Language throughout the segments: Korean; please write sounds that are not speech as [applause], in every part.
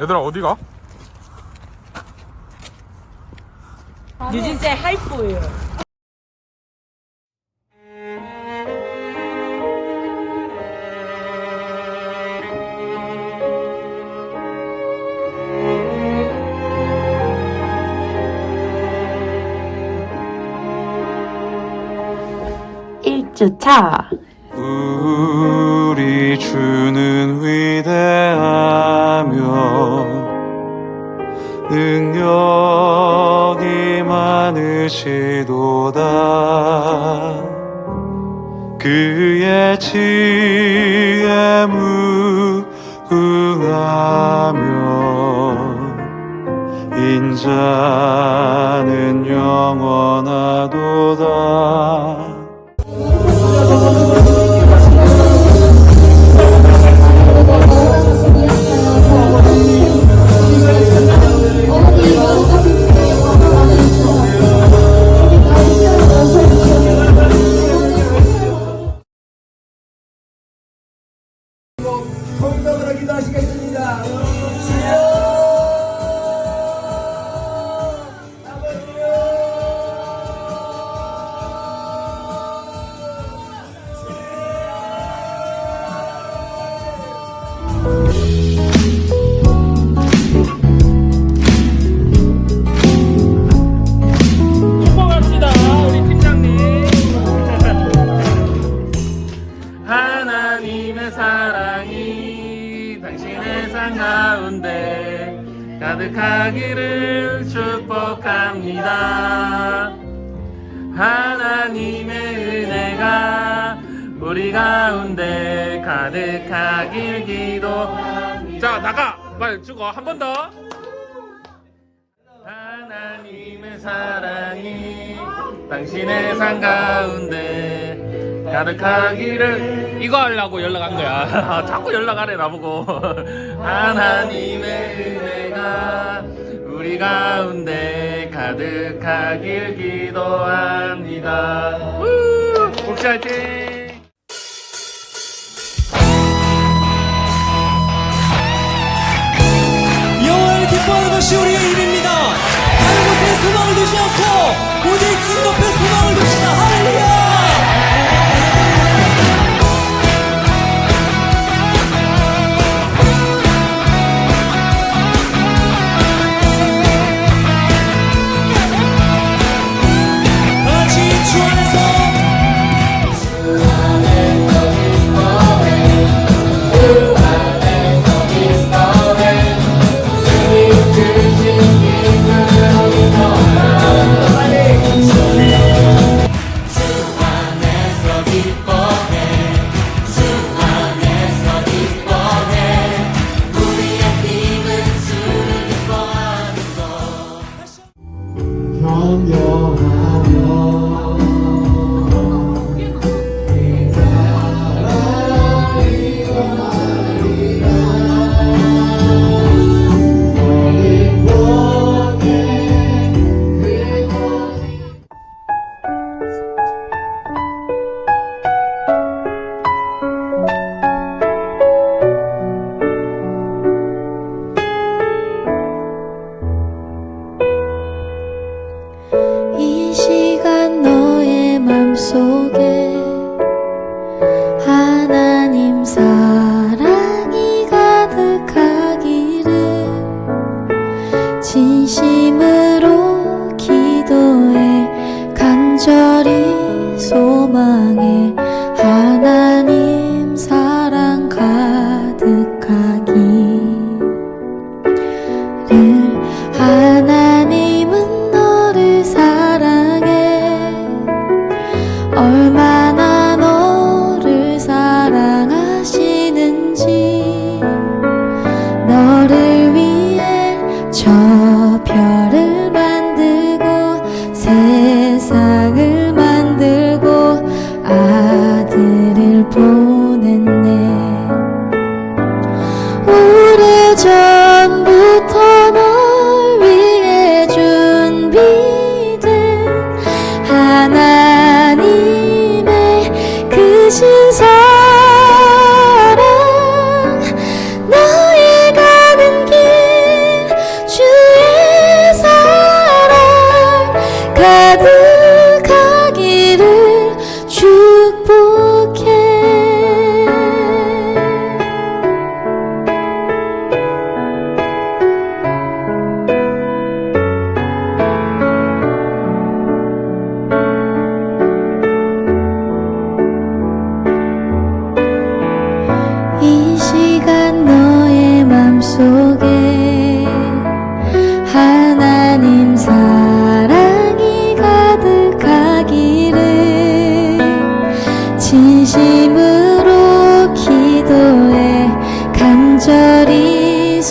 얘들아 어디가? 유진쌤 하이포예요. 일주차 우리 주는 위 능력이 많으시도다. 그의 지혜 무궁하며 인자는 영원하도다 은혜가 우리 가운데 가득하길 기도합니다 자 나가. 빨리 죽어 한 번 더. 하나님의 사랑이 당신의 삶 가운데 가득하기를. 이거 하려고 연락한 거야. [laughs] 자꾸 연락하래 나보고. [laughs] 하나님의 은혜가 우리 가운데 가득하길 기도합니다 우! 복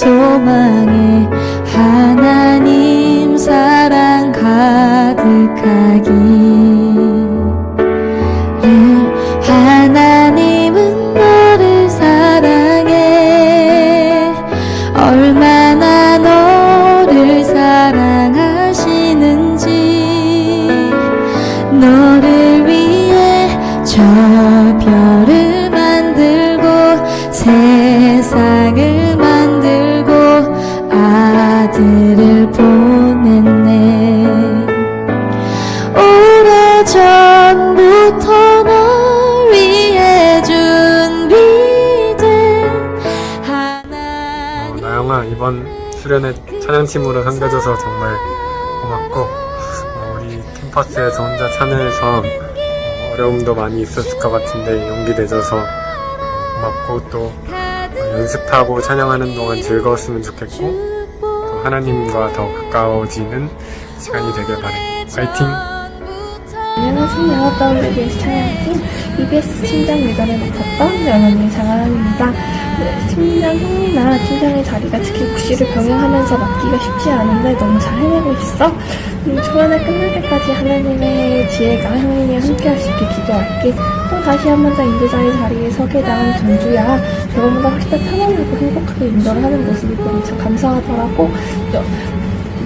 소망에 하나님 사랑 가득하기. 늘 하나님은 너를 사랑해. 얼마나 너를 사랑하시는지. 너 이번 수련회 찬양팀으로 섬겨줘서 정말 고맙고 어, 우리 캠퍼스에서 혼자 참여해서 어, 어려움도 많이 있었을 것 같은데 용기 내줘서 고맙고 또 어, 연습하고 찬양하는 동안 즐거웠으면 좋겠고 또 하나님과 더 가까워지는 시간이 되길 바래 파이팅! 안녕하세요. WBS 찬양팀 EBS 팀장 예전에 맡았던 영원히 장하입니다. 네, 팀장 형이나 팀장의 자리가 특히 국시를 병행하면서 맡기가 쉽지 않은데 너무 잘 해내고 있어. 음, 초반에 끝날 때까지 하나님의 지혜가 형님이 함께 할 수 있게 기도할게. 또 다시 한 번 더 인도자의 자리에 서게 된 전주야. 저번보다 훨씬 더 편안하고 행복하게 인도를 하는 모습이 보니 참 감사하더라고.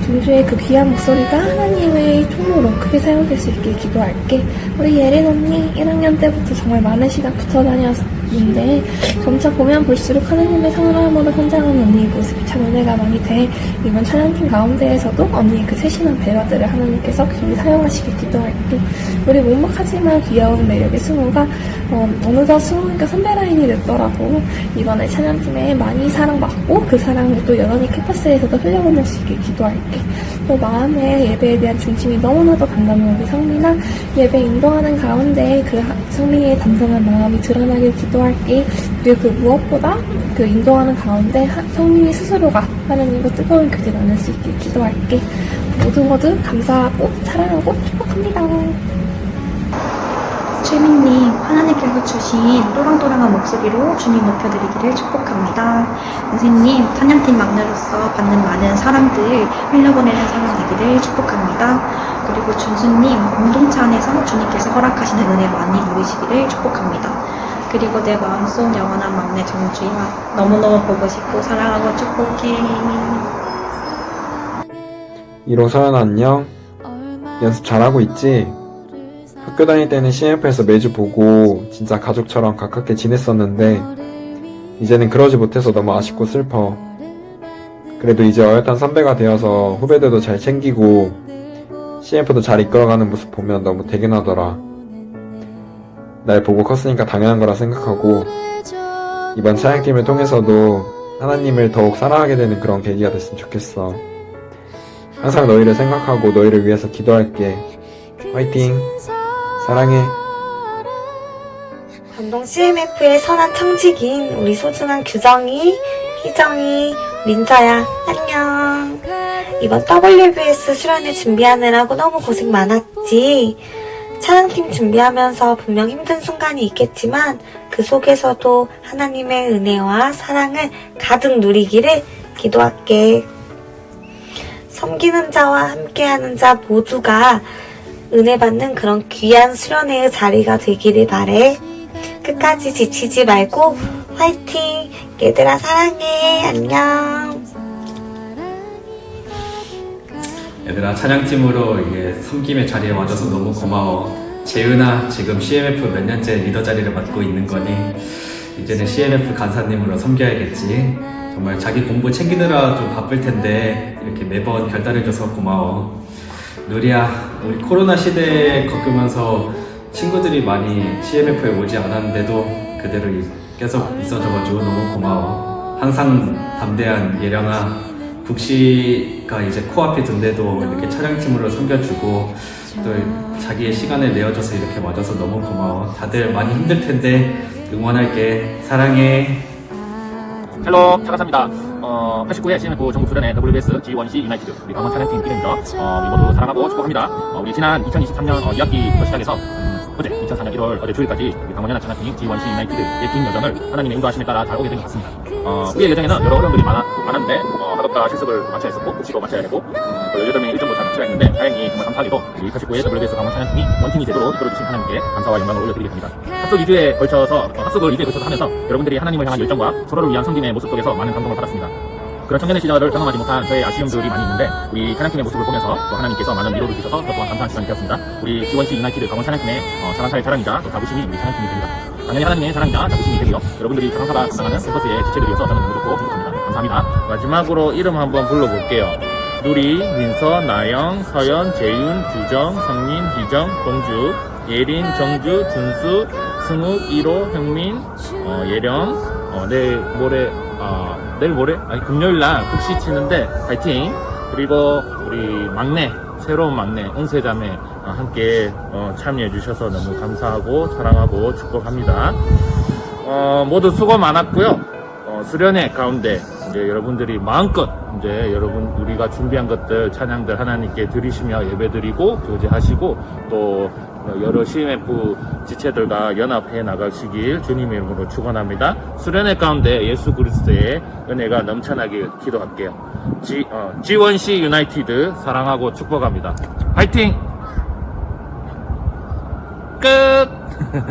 여- 종주의 그 귀한 목소리가 하나님의 통로로 크게 사용될 수 있게 기도할게. 우리 예린 언니 1학년 때부터 정말 많은 시간 붙어 다녔 는데 점차 보면 볼수록 하나님의 사랑으로 성장하는 언니의 모습이 참 은혜가 많이 돼. 이번 찬양팀 가운데에서도 언니의 그 세심한 배려들을 하나님께서 귀히 사용하시길 기도할게. 우리 묵묵하지만 귀여운 매력의 승우가 어, 어느덧 승우니까 선배 라인이 됐더라고. 이번에 찬양팀에 많이 사랑받고 그 사랑을 또 여전히 캠퍼스에서도 흘려보낼 수 있게 기도할게. 또 마음에 예배에 대한 중심이 너무나도 강감한 우리 성민아 예배 인도하는 가운데 그 하- 성민이의 담담한 마음이 드러나길 기도할게. 그리고 그 무엇보다 그 인도하는 가운데 하- 성민이 스스로가 하나님과 뜨거운 교제 나눌 수 있게 기도할게. 모두 모두 감사하고 사랑하고 축복합니다. 최민님, 하나님 께서 주신 또랑또랑한 목소리로 주님 높여드리기를 축복합니다. 선생님, 찬양팀 막내로서 받는 많은 사랑들 흘려보내는 사람 되기를 축복합니다. 그리고 준수님, 공동체 안에서 주님께서 허락하시는 은혜 많이 누리시기를 축복합니다. 그리고 내 마음속 영원한 막내 정주야, 너무너무 보고 싶고 사랑하고 축복해. 1호 서연 안녕. 연습 잘하고 있지? 학교 다닐 때는 CF에서 매주 보고 진짜 가족처럼 가깝게 지냈었는데 이제는 그러지 못해서 너무 아쉽고 슬퍼. 그래도 이제 어엿한 선배가 되어서 후배들도 잘 챙기고 CF도 잘 이끌어가는 모습 보면 너무 대견하더라. 날 보고 컸으니까 당연한 거라 생각하고 이번 차양팀을 통해서도 하나님을 더욱 사랑하게 되는 그런 계기가 됐으면 좋겠어. 항상 너희를 생각하고 너희를 위해서 기도할게. 화이팅! 사랑해. 감동 CMF의 선한 청직인 우리 소중한 규정이, 희정이, 민서야, 안녕. 이번 WBS 수련회 준비하느라고 너무 고생 많았지. 찬양팀 준비하면서 분명 힘든 순간이 있겠지만 그 속에서도 하나님의 은혜와 사랑을 가득 누리기를 기도할게. 섬기는 자와 함께하는 자 모두가 은혜 받는 그런 귀한 수련회의 자리가 되기를 바래. 끝까지 지치지 말고 화이팅! 얘들아 사랑해. 안녕. 얘들아 찬양팀으로 이게 섬김의 자리에 와줘서 너무 고마워. 재윤아 지금 CMF 몇 년째 리더 자리를 맡고 있는 거니 이제는 CMF 간사님으로 섬겨야겠지. 정말 자기 공부 챙기느라 좀 바쁠 텐데 이렇게 매번 결단해줘서 고마워. 누리야 우리 코로나 시대에 겪으면서 친구들이 많이 CMF에 오지 않았는데도 그대로 이- 계속 있어줘가지고 너무 고마워. 항상 담대한 예령아 국시가 이제 코앞에 든데도 이렇게 촬영팀으로 섬겨주고 또 자기의 시간을 내어줘서 이렇게 와줘서 너무 고마워. 다들 많이 힘들 텐데 응원할게. 사랑해. 헬로 차가사입니다. 어, 89회 CMF 전국 수련회 WBS G1C 유나이티드 우리 강원 촬영팀 1회입니다. 어, 우리 모두 사랑하고 축복합니다. 어, 우리 지난 2023년 어, 2학기부터 시작해서 음, 어제 2004년 1월 어제 주일까지 우리 강원연합 찬양팀 G1C 유나이티드의 긴 여정을 하나님의 인도하심에 따라 잘 오게 된 것 같습니다. 어, 우리의 여정에는 여러 어려움들이 많아, 많았는데 어, 학업과 실습을 마쳐야 했었고 복시도 마쳐야 했고 어, 또 18명의 일정도 잘 마쳐야 했는데 다행히 정말 감사하게도 우리 89의 WBS 강원 찬양 팀이 원팀이 되도록 이끌어주신 하나님께 감사와 영광을 올려드리게 됩니다. 합숙 2주에 걸쳐서 어, 합숙을 2주에 걸쳐서 하면서 여러분들이 하나님을 향한 열정과 서로를 위한 섬김의 모습 속에서 많은 감동을 받았습니다. 그런 청년의 시절을 경험하지 못한 저의 아쉬움들이 많이 있는데 우리 찬양팀의 모습을 보면서 또 하나님께서 많은 위로를 주셔서 또 또한 감사한 시간이 되었습니다. 우리 지원시 유나이티드 강원 찬양팀의 어, 자랑사의 자랑이자 또 자부심이 우리 찬양팀이 됩니다. 당연히 하나님의 자랑이자 자부심이 되며 여러분들이 자랑사가 감당하는 캠퍼스의 지체들이어서 저는 너무 좋고 행복합니다. 감사합니다. 마지막으로 이름 한번 불러볼게요. 누리, 민서, 나영, 서연, 재윤, 규정, 성민, 희정, 동주, 예린, 정주, 준수, 승욱, 이로, 형민, 어, 예령, 어, 내일 모레, 아, 내일 모레? 아니, 금요일 날 국시 치는데, 파이팅! 그리고 우리 막내, 새로운 막내, 은세자매, 어, 함께 어, 참여해주셔서 너무 감사하고, 사랑하고, 축복합니다. 어, 모두 수고 많았고요. 어, 수련회 가운데 이제 여러분들이 마음껏 이제 여러분 우리가 준비한 것들 찬양들 하나님께 드리시며 예배드리고 교제하시고 또 여러 CMF 지체들과 연합해 나가시길 주님의 이름으로 축원합니다. 수련회 가운데 예수 그리스도의 은혜가 넘쳐나길 기도할게요. G, 어, G1C 유나이티드 사랑하고 축복합니다. 파이팅! 끝! [laughs]